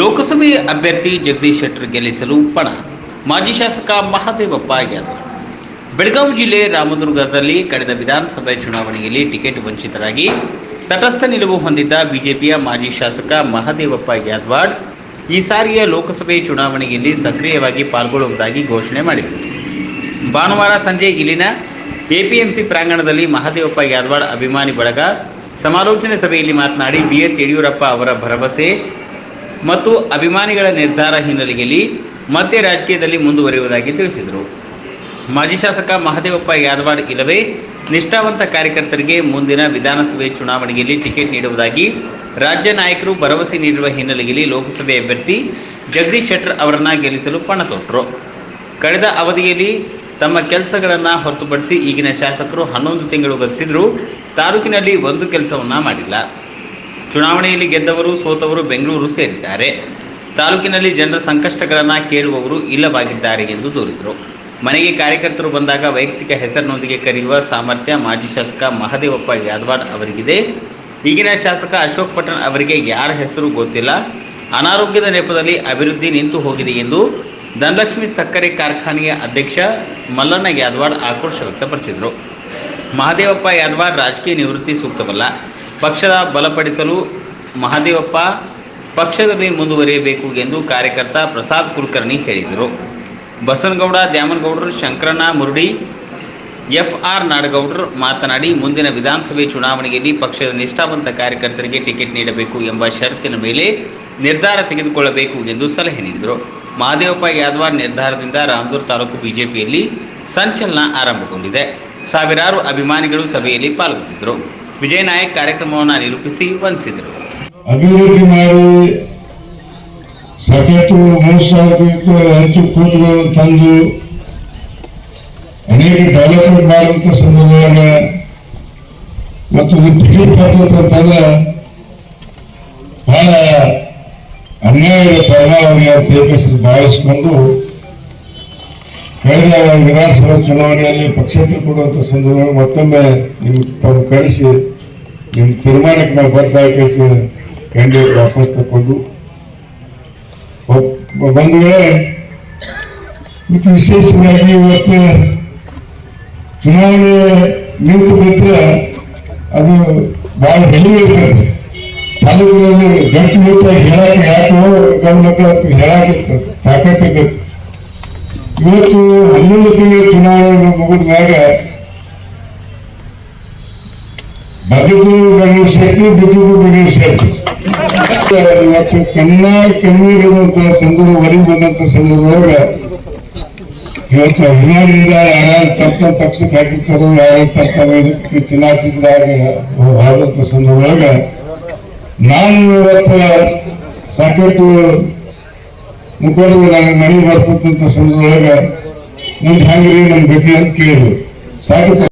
ಲೋಕಸಭೆ ಅಭ್ಯರ್ಥಿ ಜಗದೀಶ್ ಶೆಟ್ಟರ್ ಗೆಲ್ಲಿಸಲು ಪಣ. ಮಾಜಿ ಶಾಸಕ ಮಹಾದೇವಪ್ಪ ಯಾದವ್ ಬೆಳಗಾವಿ ಜಿಲ್ಲೆ ರಾಮದುರ್ಗದಲ್ಲಿ ಕಳೆದ ವಿಧಾನಸಭೆ ಚುನಾವಣೆಯಲ್ಲಿ ಟಿಕೆಟ್ ವಂಚಿತರಾಗಿ ತಟಸ್ಥ ನಿಲುವು ಹೊಂದಿದ್ದ ಬಿಜೆಪಿಯ ಮಾಜಿ ಶಾಸಕ ಮಹಾದೇವಪ್ಪ ಯಾದವಾಡ್ ಈ ಸಾರಿಯ ಲೋಕಸಭೆ ಚುನಾವಣೆಯಲ್ಲಿ ಸಕ್ರಿಯವಾಗಿ ಪಾಲ್ಗೊಳ್ಳುವುದಾಗಿ ಘೋಷಣೆ ಮಾಡಿದರು. ಭಾನುವಾರ ಸಂಜೆ ಇಲ್ಲಿನ ಎಪಿಎಂಸಿ ಪ್ರಾಂಗಣದಲ್ಲಿ ಮಹಾದೇವಪ್ಪ ಯಾದವಾಡ್ ಅಭಿಮಾನಿ ಬಳಗ ಸಮಾಲೋಚನೆ ಸಭೆಯಲ್ಲಿ ಮಾತನಾಡಿ ಬಿಎಸ್ ಯಡಿಯೂರಪ್ಪ ಅವರ ಭರವಸೆ ಮತ್ತು ಅಭಿಮಾನಿಗಳ ನಿರ್ಧಾರ ಹಿನ್ನೆಲೆಯಲ್ಲಿ ಮತ್ತೆ ರಾಜಕೀಯದಲ್ಲಿ ಮುಂದುವರಿಯುವುದಾಗಿ ತಿಳಿಸಿದರು. ಮಾಜಿ ಶಾಸಕ ಮಹದೇವಪ್ಪ ಯಾದವಾಡ್ ಇಲ್ಲವೇ ನಿಷ್ಠಾವಂತ ಕಾರ್ಯಕರ್ತರಿಗೆ ಮುಂದಿನ ವಿಧಾನಸಭೆ ಚುನಾವಣೆಯಲ್ಲಿ ಟಿಕೆಟ್ ನೀಡುವುದಾಗಿ ರಾಜ್ಯ ನಾಯಕರು ಭರವಸೆ ನೀಡಿರುವ ಹಿನ್ನೆಲೆಯಲ್ಲಿ ಲೋಕಸಭೆ ಅಭ್ಯರ್ಥಿ ಜಗದೀಶ್ ಶೆಟ್ಟರ್ ಅವರನ್ನು ಗೆಲ್ಲಿಸಲು ಪಣ ತೊಟ್ಟರು. ಕಳೆದ ಅವಧಿಯಲ್ಲಿ ತಮ್ಮ ಕೆಲಸಗಳನ್ನು ಹೊರತುಪಡಿಸಿ ಈಗಿನ ಶಾಸಕರು ಹನ್ನೊಂದು ತಿಂಗಳು ಗತಿಸಿದರೂ ತಾಲೂಕಿನಲ್ಲಿ ಒಂದು ಕೆಲಸವನ್ನ ಮಾಡಿಲ್ಲ. ಚುನಾವಣೆಯಲ್ಲಿ ಗೆದ್ದವರು, ಸೋತವರು ಬೆಂಗಳೂರು ಸೇರಿದ್ದಾರೆ. ತಾಲೂಕಿನಲ್ಲಿ ಜನರ ಸಂಕಷ್ಟಗಳನ್ನು ಕೇಳುವವರು ಇಲ್ಲವಾಗಿದ್ದಾರೆ ಎಂದು ದೂರಿದರು. ಮನೆಗೆ ಕಾರ್ಯಕರ್ತರು ಬಂದಾಗ ವೈಯಕ್ತಿಕ ಹೆಸರಿನೊಂದಿಗೆ ಕರೆಯುವ ಸಾಮರ್ಥ್ಯ ಮಾಜಿ ಶಾಸಕ ಮಹದೇವಪ್ಪ ಯಾದವಾಡ್ ಅವರಿಗಿದೆ. ಈಗಿನ ಶಾಸಕ ಅಶೋಕ್ ಪಟ್ಟಣ್ ಅವರಿಗೆ ಯಾರ ಹೆಸರು ಗೊತ್ತಿಲ್ಲ. ಅನಾರೋಗ್ಯದ ನೆಪದಲ್ಲಿ ಅಭಿವೃದ್ಧಿ ನಿಂತು ಹೋಗಿದೆ ಎಂದು ಧನಲಕ್ಷ್ಮಿ ಸಕ್ಕರೆ ಕಾರ್ಖಾನೆಯ ಅಧ್ಯಕ್ಷ ಮಲ್ಲಣ್ಣ ಯಾದವಾಡ್ ಆಕ್ರೋಶ ವ್ಯಕ್ತಪಡಿಸಿದರು. ಮಹದೇವಪ್ಪ ಯಾದವಾಡ್ ರಾಜಕೀಯ ನಿವೃತ್ತಿ ಸೂಕ್ತವಲ್ಲ. ಪಕ್ಷದ ಬಲಪಡಿಸಲು ಮಹದೇವಪ್ಪ ಪಕ್ಷದಲ್ಲಿ ಮುಂದುವರಿಯಬೇಕು ಎಂದು ಕಾರ್ಯಕರ್ತ ಪ್ರಸಾದ್ ಕುಲಕರ್ಣಿ ಹೇಳಿದರು. ಬಸನಗೌಡ, ದ್ಯಾಮನಗೌಡರು, ಶಂಕರಣ್ಣ, ಮುರುಡಿ, ಎಫ್ ಆರ್ ನಾಡಗೌಡರು ಮಾತನಾಡಿ, ಮುಂದಿನ ವಿಧಾನಸಭೆ ಚುನಾವಣೆಯಲ್ಲಿ ಪಕ್ಷದ ನಿಷ್ಠಾವಂತ ಕಾರ್ಯಕರ್ತರಿಗೆ ಟಿಕೆಟ್ ನೀಡಬೇಕು ಎಂಬ ಷರತ್ತಿನ ಮೇಲೆ ನಿರ್ಧಾರ ತೆಗೆದುಕೊಳ್ಳಬೇಕು ಎಂದು ಸಲಹೆ ನೀಡಿದರು. ಮಹಾದೇವಪ್ಪ ಯಾದವಾರ್ ನಿರ್ಧಾರದಿಂದ ರಾಮದೂರ್ ತಾಲೂಕು ಬಿಜೆಪಿಯಲ್ಲಿ ಸಂಚಲನ ಆರಂಭಗೊಂಡಿದೆ. ಸಾವಿರಾರು ಅಭಿಮಾನಿಗಳು ಸಭೆಯಲ್ಲಿ ಪಾಲ್ಗೊಂಡಿದ್ದರು. ವಿಜಯ ನಾಯಕ್ ಕಾರ್ಯಕ್ರಮವನ್ನು ನಿರೂಪಿಸಿ ವಂದಿಸಿದರು. ಅಭಿವೃದ್ಧಿ ಮಾಡಿ ಸಾಕಷ್ಟು ಮೂರು ಸಾವಿರಕ್ಕಿಂತ ಹೆಚ್ಚು ಕೋಟಿಗಳನ್ನು ತಂದು ಅನೇಕ ಡೆವಲಪ್ಮೆಂಟ್ ಮಾಡುವಂತ ಸಂದರ್ಭದಾಗ ಮತ್ತು ಇದು ಟಿಕೆಟ್ ಬರ್ತದಂತಂದ್ರೆ ಬಹಳ ಅನ್ಯಾಯದ ಪರಿಣಾಮವಾಗಿ ಅಂತ ಭಾವಿಸಿಕೊಂಡು ಕಳೆದ ವಿಧಾನಸಭಾ ಚುನಾವಣೆಯಲ್ಲಿ ಪಕ್ಷೇತರ ಕೊಡುವಂತ ಸಂದರ್ಭದಲ್ಲಿ ಮತ್ತೊಮ್ಮೆ ನಿಮ್ಮ ಕಳಿಸಿ ನಿಮ್ಮ ತೀರ್ಮಾನಕ್ಕೆ ನಾವು ಬರ್ತಾ ಕೇಸಿ ಕ್ಯಾಂಡಿಡೇಟ್ ವಾಪಸ್ ತಗೊಂಡು ಬಂದ ಮತ್ತು ವಿಶೇಷವಾಗಿ ಇವತ್ತು ಚುನಾವಣೆ ನಿಂತು ಬಿಟ್ಟರೆ ಅದು ಬಹಳ ಹೆಲಿವೆ ಇರ್ತದೆ. ತಾಲೂಕಿನಲ್ಲಿ ಗಂಟು ಬಿಟ್ಟಾಗಿ ಹೇಳಕ್ಕೆ ಯಾಕೆ ಗಂಡು ಮಕ್ಕಳು ಅಂತ ಹೇಳಕ್ಕೆ ತಾಕತ್ತಿರ್ತದೆ ಇವತ್ತು ಹನ್ನೊಂದು ತಿಂಗಳ ಚುನಾವಣೆ ಮುಗಿದ ಮ್ಯಾಗ ಬದುಕು ಗಣೇಶ ಶೆಟ್ಟಿ ಬದುಕು ಗಣೇಶ ಶೆಟ್ಟಿ ಇವತ್ತು ಕಣ್ಣ ಕಣ್ಣೀರಿರುವಂತ ಸಂದರ್ಭ ಹೊರಗೆ ಬಂದಂತ ಸಂದರ್ಭದೊಳಗ ಇವತ್ತು ಅಭಿಮಾನಿಯಿಂದ ಯಾರು ತಪ್ಪ ಪಕ್ಷಕ್ಕೆ ಹಾಕಿರ್ತಾರೋ ಯಾರು ತಪ್ಪ ಇದಕ್ಕೆ ಆದಂತ ಸಂದರ್ಭದೊಳಗ ನಾನು ಇವತ್ತು ಸಾಕಷ್ಟು ಮುಖಂಡರು ನನಗೆ ಮನೆ ಬರ್ತಕ್ಕಂಥ ಸಂದರ್ಭದೊಳಗ ಮುಂದೆ ಹ್ಯಾಂಗ್ರಿ ನಮ್ ಗತಿ ಅಂತ ಕೇಳಿದ್ರು ಸಾಕು.